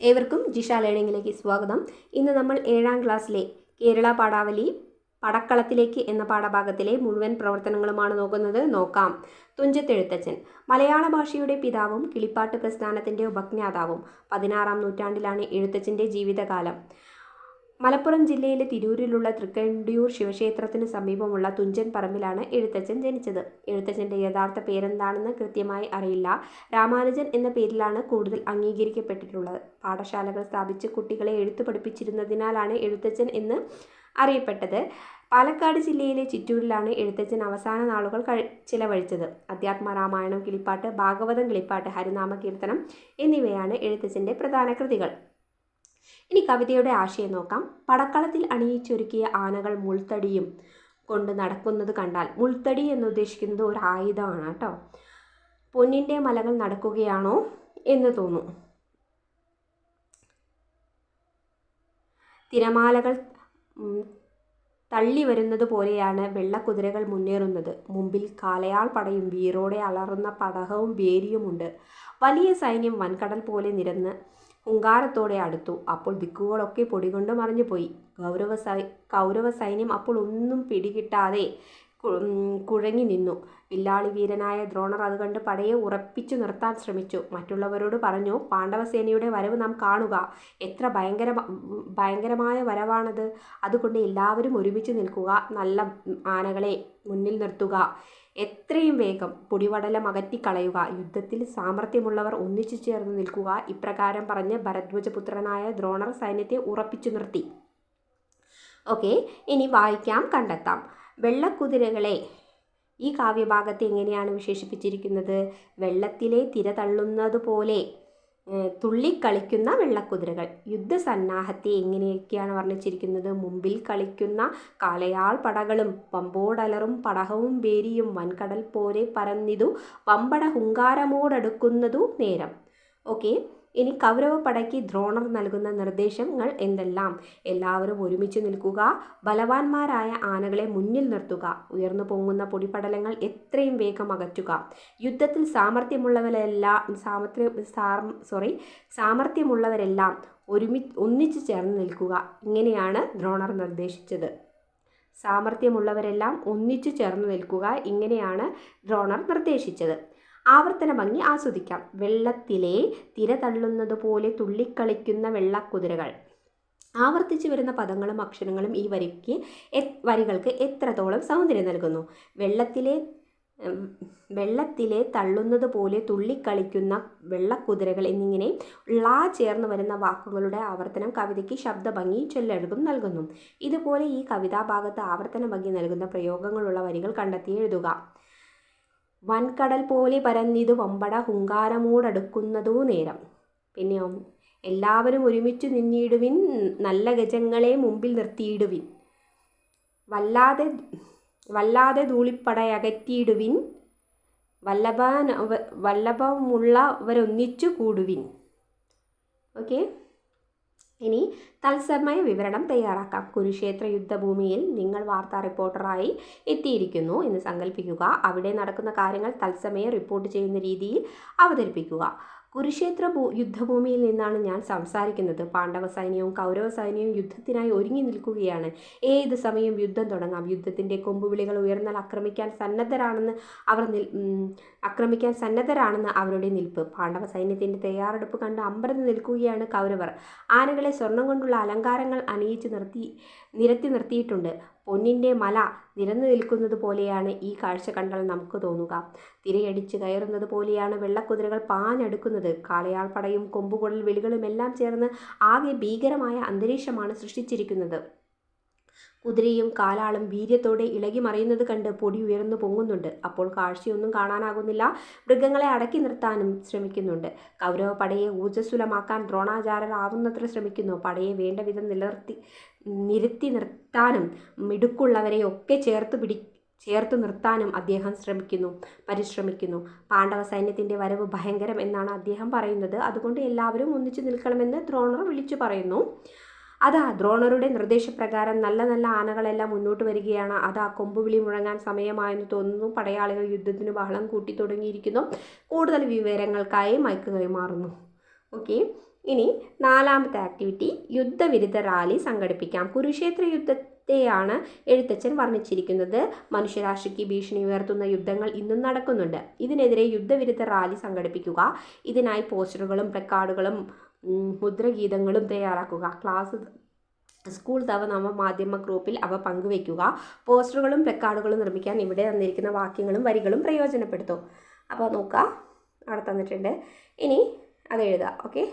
ഏവർക്കും ജിഷ ലേണിംഗിലേക്ക് സ്വാഗതം. ഇന്ന് നമ്മൾ ഏഴാം ക്ലാസ്സിലെ കേരള പാഠാവലി പടക്കളത്തിലേക്ക് എന്ന പാഠഭാഗത്തിലെ മുഴുവൻ പ്രവർത്തനങ്ങളുമാണ് നോക്കുന്നത്. നോക്കാം. തുഞ്ചത്തെഴുത്തച്ഛൻ. മലയാള ഭാഷയുടെ പിതാവും കിളിപ്പാട്ട് പ്രസ്ഥാനത്തിന്റെ ഉപജ്ഞാതാവും പതിനാറാം നൂറ്റാണ്ടിലാണ് എഴുത്തച്ഛന്റെ ജീവിതകാലം. മലപ്പുറം ജില്ലയിലെ തിരൂരിലുള്ള തൃക്കണ്ടിയൂർ ശിവക്ഷേത്രത്തിന് സമീപമുള്ള തുഞ്ചൻ പറമ്പിലാണ് എഴുത്തച്ഛൻ ജനിച്ചത്. എഴുത്തച്ഛന്റെ യഥാർത്ഥ പേരെന്താണെന്ന് കൃത്യമായി അറിയില്ല. രാമാനുജൻ എന്ന പേരിലാണ് കൂടുതൽ അംഗീകരിക്കപ്പെട്ടിട്ടുള്ളത്. പാഠശാലകൾ സ്ഥാപിച്ച് കുട്ടികളെ എഴുത്തു പഠിപ്പിച്ചിരുന്നതിനാലാണ് എഴുത്തച്ഛൻ എന്ന് അറിയപ്പെട്ടത്. പാലക്കാട് ജില്ലയിലെ ചിറ്റൂരിലാണ് എഴുത്തച്ഛൻ അവസാന നാളുകൾ കഴി ചിലവഴിച്ചത്. അധ്യാത്മ രാമായണം കിളിപ്പാട്ട് ഭാഗവതം കിളിപ്പാട്ട് ഹരിനാമ കീർത്തനം എന്നിവയാണ് എഴുത്തച്ഛന്റെ പ്രധാന കൃതികൾ. ഇനി കവിതയുടെ ആശയം നോക്കാം. പടക്കളത്തിൽ അണിയിച്ചൊരുക്കിയ ആനകൾ മുൾത്തടിയും കൊണ്ട് നടക്കുന്നത് കണ്ടാൽ മുൾത്തടി എന്ന് ഉദ്ദേശിക്കുന്നത് ഒരു ആയുധമാണ് കേട്ടോ. പൊന്നിന്റെ മലകൾ നടക്കുകയാണോ എന്ന് തോന്നും. തിരമാലകൾ തള്ളി വരുന്നത് പോലെയാണ് വെള്ളക്കുതിരകൾ മുന്നേറുന്നത്. മുമ്പിൽ കാലയാൾ പടയും വീറോടെ അലറുന്ന പടകവും വേരിയുമുണ്ട് വലിയ സൈന്യം വൻകടൽ പോലെ നിരന്ന് ഹുങ്കാരത്തോടെ അടുത്തു. അപ്പോൾ ദിക്കുകളൊക്കെ പൊടികൊണ്ട് മറിഞ്ഞു പോയി. ഗൗരവ സൈ കൗരവ സൈന്യം അപ്പോൾ ഒന്നും പിടികിട്ടാതെ കുഴങ്ങി നിന്നു. വില്ലാളി വീരനായ ദ്രോണർ അത് കണ്ട് പടയെ ഉറപ്പിച്ചു നിർത്താൻ ശ്രമിച്ചു. മറ്റുള്ളവരോട് പറഞ്ഞു പാണ്ഡവസേനയുടെ വരവ് നാം കാണുക. എത്ര ഭയങ്കര ഭയങ്കരമായ വരവാണത്. അതുകൊണ്ട് എല്ലാവരും ഒരുമിച്ച് നിൽക്കുക. നല്ല ആനകളെ മുന്നിൽ നിർത്തുക. എത്രയും വേഗം പൊടിപടലം അകറ്റിക്കളയുക. യുദ്ധത്തിൽ സാമർഥ്യമുള്ളവർ ഒന്നിച്ചു ചേർന്ന് നിൽക്കുക. ഇപ്രകാരം പറഞ്ഞ് ഭരദ്വജപുത്രനായ ദ്രോണർ സൈന്യത്തെ ഉറപ്പിച്ചു നിർത്തി. ഓക്കെ ഇനി വായിക്കാം കണ്ടെത്താം. വെള്ളക്കുതിരകളെ ഈ കാവ്യഭാഗത്തെ എങ്ങനെയാണ് വിശേഷിപ്പിച്ചിരിക്കുന്നത്? വെള്ളത്തിലെ തിര തള്ളുന്നത് പോലെ തുള്ളിക്കളിക്കുന്ന വെള്ളക്കുതിരകൾ. യുദ്ധസന്നാഹത്തെ എങ്ങനെയൊക്കെയാണ് വർണിച്ചിരിക്കുന്നത്? മുമ്പിൽ കളിക്കുന്ന കാലയാൾ പടകളും പമ്പോടലറും പടഹവും വേരിയും വൻകടൽ പോലെ പരന്നിതു പമ്പട ഹുങ്കാരമോടടുക്കുന്നതു നേരം. ഓക്കെ. ഇനി കൗരവ പടയ്ക്ക് ദ്രോണർ നൽകുന്ന നിർദ്ദേശങ്ങൾ എന്തെല്ലാം? എല്ലാവരും ഒരുമിച്ച് നിൽക്കുക. ബലവാന്മാരായ ആനകളെ മുന്നിൽ നിർത്തുക. ഉയർന്നു പൊങ്ങുന്ന പൊടിപടലങ്ങൾ എത്രയും വേഗം അകറ്റുക. യുദ്ധത്തിൽ സാമർഥ്യമുള്ളവരെല്ലാം സാമർത്ഥ്യ സാർ- സോറി സാമർഥ്യമുള്ളവരെല്ലാം ഒരുമി ഒന്നിച്ചു ചേർന്ന് നിൽക്കുക. ഇങ്ങനെയാണ് ദ്രോണർ നിർദ്ദേശിച്ചത്. സാമർഥ്യമുള്ളവരെല്ലാം ഒന്നിച്ചു ചേർന്ന് നിൽക്കുക. ഇങ്ങനെയാണ് ദ്രോണർ നിർദ്ദേശിച്ചത്. ആവർത്തന ഭംഗി ആസ്വദിക്കാം. വെള്ളത്തിലെ തിര തള്ളുന്നത് പോലെ തുള്ളിക്കളിക്കുന്ന വെള്ളക്കുതിരകൾ. ആവർത്തിച്ചു വരുന്ന പദങ്ങളും അക്ഷരങ്ങളും ഈ വരിക്ക് വരികൾക്ക് എത്രത്തോളം സൗന്ദര്യം നൽകുന്നു? വെള്ളത്തിലെ വെള്ളത്തിലെ തള്ളുന്നത് പോലെ തുള്ളിക്കളിക്കുന്ന വെള്ളക്കുതിരകൾ എന്നിങ്ങനെ ള ചേർന്ന് വരുന്ന വാക്കുകളുടെ ആവർത്തനം കവിതയ്ക്ക് ശബ്ദഭംഗി ചൊല്ലഴുകും നൽകുന്നു. ഇതുപോലെ ഈ കവിതാഭാഗത്ത് ആവർത്തന ഭംഗി നൽകുന്ന പ്രയോഗങ്ങളുള്ള വരികൾ കണ്ടെത്തി എഴുതുക. വൻകടൽ പോലെ പരന്നിതു വമ്പട ഹുങ്കാരമോടടുക്കുന്നതോ നേരം. പിന്നെയോ എല്ലാവരും ഒരുമിച്ച് നിന്നിടുവിൻ നല്ല ഗജങ്ങളെ മുമ്പിൽ നിർത്തിയിടുവിൻ. വല്ലാതെ വല്ലാതെ ധൂളിപ്പടയകറ്റിയിടുവിൻ. വല്ലഭ വല്ലഭമുള്ളവരൊന്നിച്ചു കൂടുവിൻ. ഓക്കെ? ഇനി തത്സമയ വിവരണം തയ്യാറാക്കാം. കുരുക്ഷേത്ര യുദ്ധഭൂമിയിൽ നിങ്ങൾ വാർത്താ റിപ്പോർട്ടറായി എത്തിയിരിക്കുന്നു എന്ന് സങ്കല്പിക്കുക അവിടെ നടക്കുന്ന കാര്യങ്ങൾ തത്സമയം റിപ്പോർട്ട് ചെയ്യുന്ന രീതിയിൽ അവതരിപ്പിക്കുക. കുരുക്ഷേത്ര ഭൂ യുദ്ധഭൂമിയിൽ നിന്നാണ് ഞാൻ സംസാരിക്കുന്നത്. പാണ്ഡവ സൈന്യവും കൗരവ സൈന്യവും യുദ്ധത്തിനായി ഒരുങ്ങി നിൽക്കുകയാണ്. ഏത് സമയം യുദ്ധം തുടങ്ങാം? യുദ്ധത്തിന്റെ കൊമ്പുവിളികൾ ഉയർന്നാൽ ആക്രമിക്കാൻ സന്നദ്ധരാണെന്ന് അവർ ആക്രമിക്കാൻ സന്നദ്ധരാണെന്ന് അവരുടെ നിൽപ്പ്. പാണ്ഡവ സൈന്യത്തിന്റെ തയ്യാറെടുപ്പ് കണ്ട് അമ്പരന്ന് നിൽക്കുകയാണ് കൗരവർ. ആനകളെ സ്വർണം കൊണ്ടുള്ള അലങ്കാരങ്ങൾ അണിയിച്ച് നിർത്തി നിരത്തി നിർത്തിയിട്ടുണ്ട്. പൊന്നിന്റെ മല നിരന്നു നിൽക്കുന്നത് പോലെയാണ് ഈ കാഴ്ച കണ്ടാൽ നമുക്ക് തോന്നുക. തിരയടിച്ച് കയറുന്നത് പോലെയാണ് വെള്ളക്കുതിരകൾ പാഞ്ഞടുക്കുന്നത്. കാളയാൾപ്പടയും വിളികളും എല്ലാം ചേർന്ന് ആകെ ഭീകരമായ അന്തരീക്ഷമാണ് സൃഷ്ടിച്ചിരിക്കുന്നത്. കുതിരയും കാലാളും വീര്യത്തോടെ ഇളകി മറിയുന്നത് കണ്ട് പൊടി ഉയർന്നു പൊങ്ങുന്നുണ്ട്. അപ്പോൾ കാഴ്ചയൊന്നും കാണാനാകുന്നില്ല. മൃഗങ്ങളെ അടക്കി നിർത്താനും ശ്രമിക്കുന്നുണ്ട്. കൗരവ പടയെ ഊർജസ്വലമാക്കാൻ ദ്രോണാചാരനാവുന്നത്ര ശ്രമിക്കുന്നു. പടയെ വേണ്ട വിധം നിലനിർത്തി നിരത്തി നിർത്താനും മിടുക്കുള്ളവരെ ഒക്കെ ചേർത്ത് പിടി ചേർത്ത് നിർത്താനും അദ്ദേഹം ശ്രമിക്കുന്നു പരിശ്രമിക്കുന്നു. പാണ്ഡവ സൈന്യത്തിന്റെ വരവ് ഭയങ്കരം എന്നാണ് അദ്ദേഹം പറയുന്നത്. അതുകൊണ്ട് എല്ലാവരും ഒന്നിച്ചു നിൽക്കണമെന്ന് ദ്രോണർ വിളിച്ചു പറയുന്നു. അതാ ദ്രോണറുടെ നിർദ്ദേശപ്രകാരം നല്ല നല്ല ആനകളെല്ലാം മുന്നോട്ട് വരികയാണ്. അതാ കൊമ്പുവിളി മുഴങ്ങാൻ സമയമായെന്ന് തോന്നുന്നു. പടയാളികൾ യുദ്ധത്തിന് ബഹളം കൂട്ടി തുടങ്ങിയിരിക്കുന്നു. കൂടുതൽ വിവരങ്ങൾക്കായി മയക്ക് കൈമാറുന്നു ഓക്കെ ഇനി നാലാമത്തെ ആക്ടിവിറ്റി യുദ്ധവിരുദ്ധ റാലി സംഘടിപ്പിക്കാം. കുരുക്ഷേത്ര യുദ്ധത്തെയാണ് എഴുത്തച്ഛൻ വർണിച്ചിരിക്കുന്നത്. മനുഷ്യരാശിക്ക് ഭീഷണി ഉയർത്തുന്ന യുദ്ധങ്ങൾ ഇന്നും നടക്കുന്നുണ്ട്. ഇതിനെതിരെ യുദ്ധവിരുദ്ധ റാലി സംഘടിപ്പിക്കുക. ഇതിനായി പോസ്റ്ററുകളും പ്ലക്കാർഡുകളും മുദ്രഗീതങ്ങളും തയ്യാറാക്കുക. ക്ലാസ് സ്കൂൾ തവ നവമാധ്യമ ഗ്രൂപ്പിൽ അവ പങ്കുവയ്ക്കുക. പോസ്റ്ററുകളും പ്ലക്കാർഡുകളും നിർമ്മിക്കാൻ ഇവിടെ തന്നിരിക്കുന്ന വാക്യങ്ങളും വരികളും പ്രയോജനപ്പെടുത്തും. അപ്പോൾ നോക്കുക അവിടെ തന്നിട്ടുണ്ട്. ഇനി അത് എഴുതുക ഓക്കെ?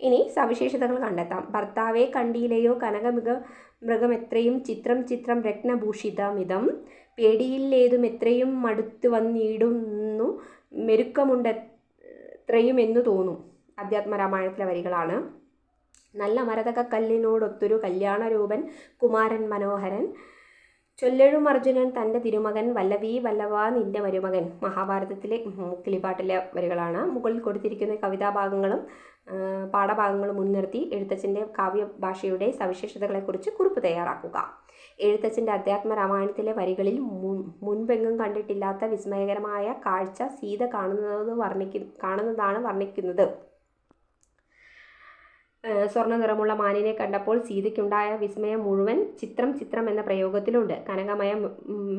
ഇനി സവിശേഷതകൾ കണ്ടെത്താം. ഭർത്താവെ കണ്ടിയിലെയോ? മൃഗം എത്രയും ചിത്രം ചിത്രം രത്നഭൂഷിതമിതം. പേടിയില്ലേതും എത്രയും മടുത്തു വന്നിടുന്നു മെരുക്കമുണ്ട് എത്രയും എന്ന് തോന്നും. അധ്യാത്മരാമായണത്തിലെ വരികളാണ്. നല്ല മരതക കല്ലിനോടൊത്തൊരു കല്യാണരൂപൻ കുമാരൻ മനോഹരൻ. ചൊല്ലഴും അർജുനൻ തന്റെ തിരുമകൻ വല്ലവീ വല്ലവാ നിന്റെ മരുമകൻ. മഹാഭാരതത്തിലെ കിളിപ്പാട്ടിലെ വരികളാണ്. മുകളിൽ കൊടുത്തിരിക്കുന്ന കവിതാഭാഗങ്ങളും പാഠഭാഗങ്ങളും മുൻനിർത്തി എഴുത്തച്ഛന്റെ കാവ്യഭാഷയുടെ സവിശേഷതകളെക്കുറിച്ച് കുറിപ്പ് തയ്യാറാക്കുക. എഴുത്തച്ഛന്റെ അധ്യാത്മ രാമായണത്തിലെ വരികളിൽ മുൻ മുൻപെങ്ങും കണ്ടിട്ടില്ലാത്ത വിസ്മയകരമായ കാഴ്ച സീത കാണുന്നത് വർണിക്കു കാണുന്നതാണ് വർണിക്കുന്നത്. സ്വർണ നിറമുള്ള മാനിനെ കണ്ടപ്പോൾ സീതയ്ക്കുണ്ടായ വിസ്മയം മുഴുവൻ ചിത്രം ചിത്രം എന്ന പ്രയോഗത്തിലുണ്ട്. കനകമയ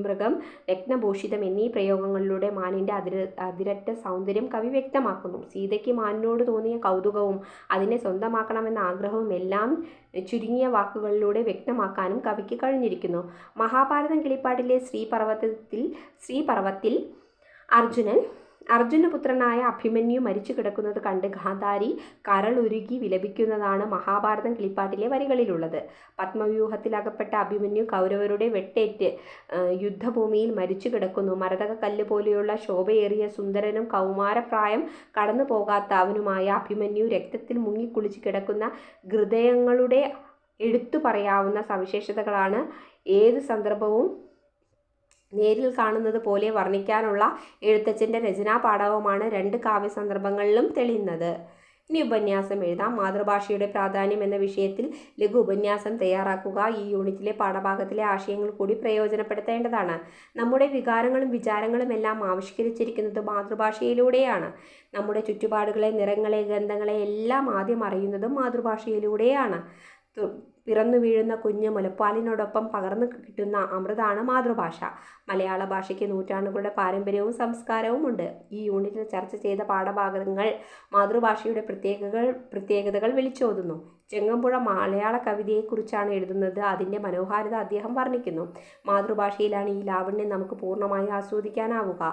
മൃഗം രത്നഭൂഷിതം എന്നീ പ്രയോഗങ്ങളിലൂടെ മാനിന്റെ അതിര അതിരറ്റ സൗന്ദര്യം കവി വ്യക്തമാക്കുന്നു. സീതയ്ക്ക് മാനിനോട് തോന്നിയ കൗതുകവും അതിനെ സ്വന്തമാക്കണമെന്ന ആഗ്രഹവും എല്ലാം ചുരുങ്ങിയ വാക്കുകളിലൂടെ വ്യക്തമാക്കാനും കവിക്ക് കഴിഞ്ഞിരിക്കുന്നു. മഹാഭാരതം കിളിപ്പാട്ടിലെ ശ്രീപർവതത്തിൽ ശ്രീപർവത്തിൽ അർജുനൻ അർജുനപുത്രനായ അഭിമന്യു മരിച്ചു കിടക്കുന്നത് കണ്ട് ഗാന്ധാരി കരളുരുകി വിലപിക്കുന്നതാണ് മഹാഭാരതം കിളിപ്പാട്ടിലെ വരികളിലുള്ളത്. പത്മവ്യൂഹത്തിലകപ്പെട്ട അഭിമന്യു കൗരവരുടെ വെട്ടേറ്റ് യുദ്ധഭൂമിയിൽ മരിച്ചു കിടക്കുന്നു മരതക കല്ല് പോലെയുള്ള ശോഭയേറിയ സുന്ദരനും കൗമാരപ്രായം കടന്നു പോകാത്ത അവനുമായ അഭിമന്യു രക്തത്തിൽ മുങ്ങിക്കുളിച്ച് കിടക്കുന്ന ഹൃദയങ്ങളുടെ എടുത്തു പറയാവുന്ന സവിശേഷതകളാണ്. ഏത് സന്ദർഭവും നേരിൽ കാണുന്നത് പോലെ വർണിക്കാനുള്ള എഴുത്തച്ഛന്റെ രചനാ പാഠവുമാണ് രണ്ട് കാവ്യ സന്ദർഭങ്ങളിലും തെളിയുന്നത്. ഇനി ഉപന്യാസം എഴുതാം. മാതൃഭാഷയുടെ പ്രാധാന്യം എന്ന വിഷയത്തിൽ ലഘു ഉപന്യാസം തയ്യാറാക്കുക ഈ യൂണിറ്റിലെ പാഠഭാഗത്തിലെ ആശയങ്ങൾ കൂടി പ്രയോജനപ്പെടുത്തേണ്ടതാണ്. നമ്മുടെ വികാരങ്ങളും വിചാരങ്ങളും എല്ലാം ആവിഷ്കരിച്ചിരിക്കുന്നത് മാതൃഭാഷയിലൂടെയാണ്. നമ്മുടെ ചുറ്റുപാടുകളെ നിറങ്ങളെ ഗന്ധങ്ങളെ എല്ലാം ആദ്യം അറിയുന്നതും മാതൃഭാഷയിലൂടെയാണ്. പിറന്നു വീഴുന്ന കുഞ്ഞ് മുലപ്പാലിനോടൊപ്പം പകർന്നു കിട്ടുന്ന അമൃതാണ് മാതൃഭാഷ. മലയാള ഭാഷയ്ക്ക് നൂറ്റാണ്ടുകളുടെ പാരമ്പര്യവും സംസ്കാരവും ഉണ്ട്. ഈ യൂണിറ്റിൽ ചർച്ച ചെയ്ത പാഠഭാഗങ്ങൾ മാതൃഭാഷയുടെ പ്രത്യേകകൾ പ്രത്യേകതകൾ വിളിച്ചോതുന്നു. ചെങ്ങമ്പുഴ മലയാള കവിതയെക്കുറിച്ചാണ് എഴുതുന്നത്. അതിന്റെ മനോഹാരിത അദ്ദേഹം വർണിക്കുന്നു. മാതൃഭാഷയിലാണ് ഈ ലാവണ്യം നമുക്ക് പൂർണമായി ആസ്വദിക്കാനാവുക.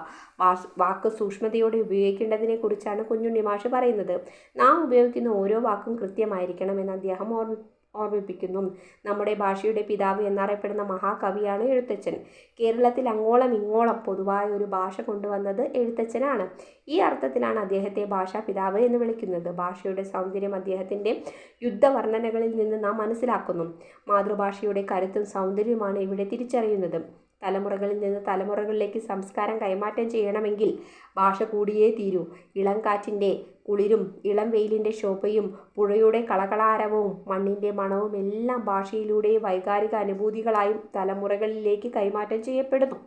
വാക്ക് സൂക്ഷ്മതയോടെ ഉപയോഗിക്കേണ്ടതിനെക്കുറിച്ചാണ് കുഞ്ഞുണ്ണി മാഷ് പറയുന്നത്. നാം ഉപയോഗിക്കുന്ന ഓരോ വാക്കും കൃത്യമായിരിക്കണം കൃത്യമായിരിക്കണമെന്ന് അദ്ദേഹം ഓർമ്മ ഓർമ്മിപ്പിക്കുന്നു. നമ്മുടെ ഭാഷയുടെ പിതാവ് എന്നറിയപ്പെടുന്ന മഹാകവിയാണ് എഴുത്തച്ഛൻ. കേരളത്തിൽ അങ്ങോളം ഇങ്ങോളം പൊതുവായ ഒരു ഭാഷ കൊണ്ടുവന്നത് എഴുത്തച്ഛനാണ്. ഈ അർത്ഥത്തിലാണ് അദ്ദേഹത്തെ ഭാഷാ പിതാവ് എന്ന് വിളിക്കുന്നത്. ഭാഷയുടെ സൗന്ദര്യം അദ്ദേഹത്തിന്റെ യുദ്ധവർണനകളിൽ നിന്ന് നാം മനസ്സിലാക്കുന്നു. മാതൃഭാഷയുടെ കരുത്തും സൗന്ദര്യവുമാണ് ഇവിടെ തിരിച്ചറിയുന്നത്. തലമുറകളിൽ നിന്ന് തലമുറകളിലേക്ക് സംസ്കാരം കൈമാറ്റം ചെയ്യണമെങ്കിൽ ഭാഷ കൂടിയേ തീരൂ. ഇളം കാറ്റിന്റെ കുളിരും ഇളം വെയിലിന്റെ ശോഭയും പുഴയുടെ കളകളാരവവും മണ്ണിന്റെ മണവും എല്ലാം ഭാഷയിലൂടെ വൈകാരിക അനുഭൂതികളായും തലമുറകളിലേക്ക് കൈമാറ്റം ചെയ്യപ്പെടുന്നു.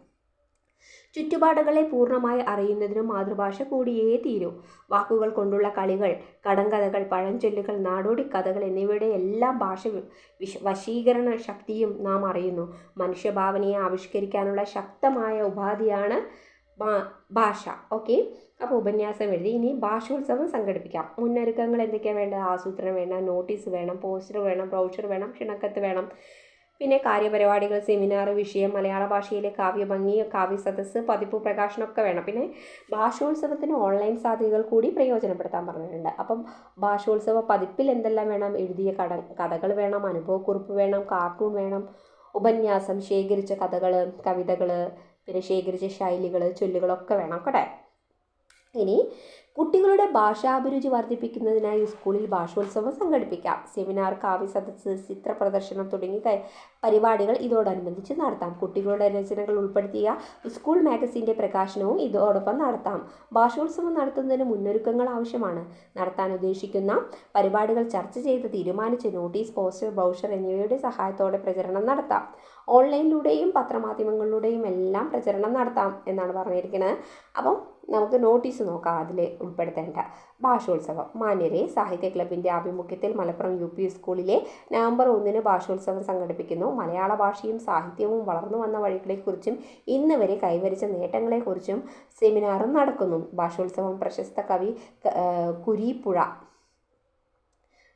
ചുറ്റുപാടുകളെ പൂർണമായി അറിയുന്നതിനും മാതൃഭാഷ കൂടിയേ തീരൂ. വാക്കുകൾ കൊണ്ടുള്ള കളികൾ കടങ്കഥകൾ പഴഞ്ചൊല്ലുകൾ നാടോടി കഥകൾ എന്നിവയുടെ എല്ലാം ഭാഷ വശീകരണ ശക്തിയും നാം അറിയുന്നു. മനുഷ്യഭാവനയെ ആവിഷ്കരിക്കാനുള്ള ശക്തമായ ഉപാധിയാണ് ഭാഷ. ഓക്കെ? അപ്പോൾ ഉപന്യാസം എഴുതി. ഇനി ഭാഷോത്സവം സംഘടിപ്പിക്കാം. മുന്നൊരുക്കങ്ങൾ എന്തൊക്കെയാണ് വേണ്ടത്? ആസൂത്രണം വേണം നോട്ടീസ് വേണം പോസ്റ്റർ വേണം ബ്രൗഷർ വേണം ക്ഷണക്കത്ത് വേണം. പിന്നെ കാര്യപരിപാടികൾ സെമിനാർ വിഷയം മലയാള ഭാഷയിലെ കാവ്യഭംഗി കാവ്യ സദസ്സ് പതിപ്പ് പ്രകാശനമൊക്കെ വേണം. പിന്നെ ഭാഷോത്സവത്തിന് ഓൺലൈൻ സാധ്യതകൾ കൂടി പ്രയോജനപ്പെടുത്താൻ പറഞ്ഞിട്ടുണ്ട്. അപ്പം ഭാഷോത്സവ പതിപ്പിൽ എന്തെല്ലാം വേണം? എഴുതിയ കട കഥകൾ വേണം അനുഭവക്കുറിപ്പ് വേണം കാർട്ടൂൺ വേണം ഉപന്യാസം ശേഖരിച്ച കഥകൾ കവിതകൾ പിന്നെ ശേഖരിച്ച ശൈലികൾ ചൊല്ലുകളൊക്കെ വേണം കേട്ടെ. ഇനി കുട്ടികളുടെ ഭാഷാഭിരുചി വർദ്ധിപ്പിക്കുന്നതിനായി സ്കൂളിൽ ഭാഷോത്സവം സംഘടിപ്പിക്കാം. സെമിനാർ കാവ്യ സദസ് ചിത്ര പ്രദർശനം തുടങ്ങിയ പരിപാടികൾ ഇതോടനുബന്ധിച്ച് നടത്താം. കുട്ടികളുടെ രചനകൾ ഉൾപ്പെടുത്തിയ സ്കൂൾ മാഗസിന്റെ പ്രകാശനവും ഇതോടൊപ്പം നടത്താം. ഭാഷോത്സവം നടത്തുന്നതിന് മുന്നൊരുക്കങ്ങൾ ആവശ്യമാണ്. നടത്താൻ ഉദ്ദേശിക്കുന്ന പരിപാടികൾ ചർച്ച ചെയ്ത് തീരുമാനിച്ച് നോട്ടീസ് പോസ്റ്റർ ബ്രൗഷർ എന്നിവയുടെ സഹായത്തോടെ പ്രചരണം നടത്താം. ഓൺലൈനിലൂടെയും പത്രമാധ്യമങ്ങളിലൂടെയും എല്ലാം പ്രചരണം നടത്താം എന്നാണ് പറഞ്ഞിരിക്കുന്നത്. അപ്പം നമുക്ക് നോട്ടീസ് നോക്കാം അതിൽ ഉൾപ്പെടുത്തേണ്ട. ഭാഷോത്സവം. മാന്യരെ സാഹിത്യ ക്ലബിന്റെ ആഭിമുഖ്യത്തിൽ മലപ്പുറം യു പി സ്കൂളിലെ നവംബർ ഒന്നിന് ഭാഷോത്സവം സംഘടിപ്പിക്കുന്നു. മലയാള ഭാഷയും സാഹിത്യവും വളർന്നു വന്ന വഴികളെക്കുറിച്ചും ഇന്ന് വരെ കൈവരിച്ച നേട്ടങ്ങളെക്കുറിച്ചും സെമിനാറും നടക്കുന്നു. ഭാഷോത്സവം പ്രശസ്ത കവി കുരീപ്പുഴ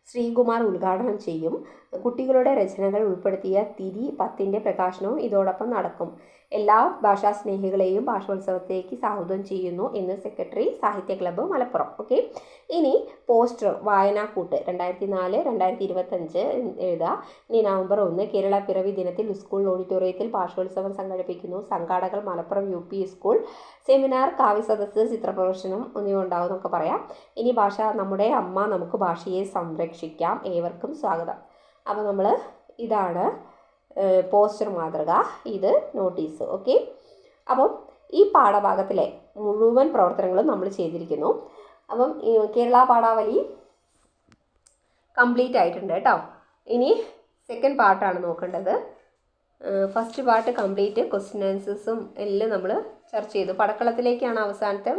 ശ്രീകുമാർ ഉദ്ഘാടനം ചെയ്യും. കുട്ടികളുടെ രചനകൾ ഉൾപ്പെടുത്തിയ തിരി പത്തിന്റെ പ്രകാശനവും ഇതോടൊപ്പം നടക്കും. എല്ലാ ഭാഷാ സ്നേഹികളെയും ഭാഷോത്സവത്തിലേക്ക് സ്വാഗതം ചെയ്യുന്നു എന്ന് സെക്രട്ടറി സാഹിത്യ ക്ലബ്ബ് മലപ്പുറം. ഓക്കെ? ഇനി പോസ്റ്റർ വായനാക്കൂട്ട് രണ്ടായിരത്തി നാല് രണ്ടായിരത്തി ഇരുപത്തഞ്ച് എഴുതുക ഇനി നവംബർ ഒന്ന് കേരള പിറവി ദിനത്തിൽ സ്കൂൾ ഓഡിറ്റോറിയത്തിൽ ഭാഷോത്സവം സംഘടിപ്പിക്കുന്നു. സംഘാടകർ Malappuram U P school seminar Kavya സദസ്സ് ചിത്രപ്രദർശനം എന്നിവ ഉണ്ടാവും എന്നൊക്കെ പറയാം. ഇനി ഭാഷ നമ്മുടെ അമ്മ നമുക്ക് ഭാഷയെ സംരക്ഷിക്കാം. ഏവർക്കും സ്വാഗതം. അപ്പോൾ നമ്മൾ ഇതാണ് പോസ്റ്റർ മാതൃക. ഇത് നോട്ടീസ്. ഓക്കെ? അപ്പം ഈ പാഠഭാഗത്തിലെ മുഴുവൻ പ്രവർത്തനങ്ങളും നമ്മൾ ചെയ്തിരിക്കുന്നു. അപ്പം കേരള പാഠാവലി കംപ്ലീറ്റ് ആയിട്ടുണ്ട് കേട്ടോ. ഇനി സെക്കൻഡ് പാർട്ടാണ് നോക്കേണ്ടത്. ഫസ്റ്റ് പാർട്ട് കംപ്ലീറ്റ് ക്വസ്റ്റ്യൻ ആൻസേഴ്സും എല്ലാം നമ്മൾ ചർച്ച ചെയ്തു. പടക്കളത്തിലേക്കാണ് അവസാനത്തെ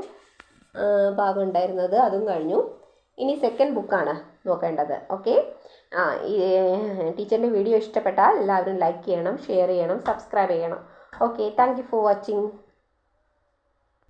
ഭാഗം ഉണ്ടായിരുന്നത്. അതും കഴിഞ്ഞു. ഇനി സെക്കൻഡ് ബുക്കാണ് നോക്കേണ്ടത്. ഓക്കെ ആ ഈ ടീച്ചറിന്റെ വീഡിയോ ഇഷ്ടപ്പെട്ടാൽ എല്ലാവരും ലൈക്ക് ചെയ്യണം ഷെയർ ചെയ്യണം സബ്സ്ക്രൈബ് ചെയ്യണം. Okay thank you for watching